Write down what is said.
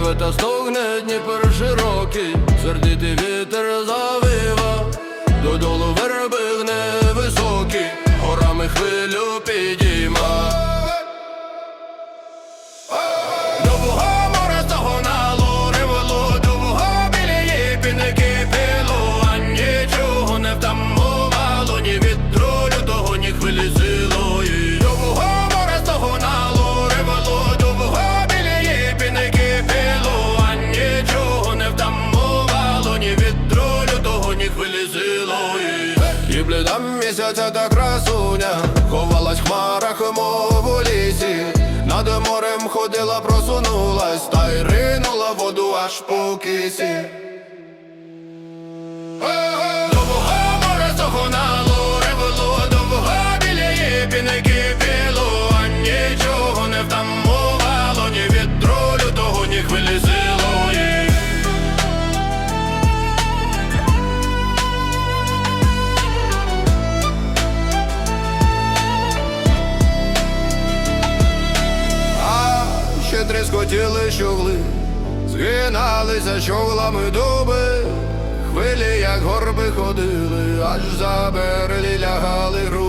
та стогне Дніпер широкий, сердитий вітер завива, додолу верби гне високі, горами хвилю підійма. Силої. Бліда місяця та красуня ховалась в хмарах, у лісі. Над морем ходила, просунулась, та й ринула воду аж по кисі. тріскотіли щогли, Згиналися човлами дуби, хвилі, як горби ходили, аж за берлі лягали руки.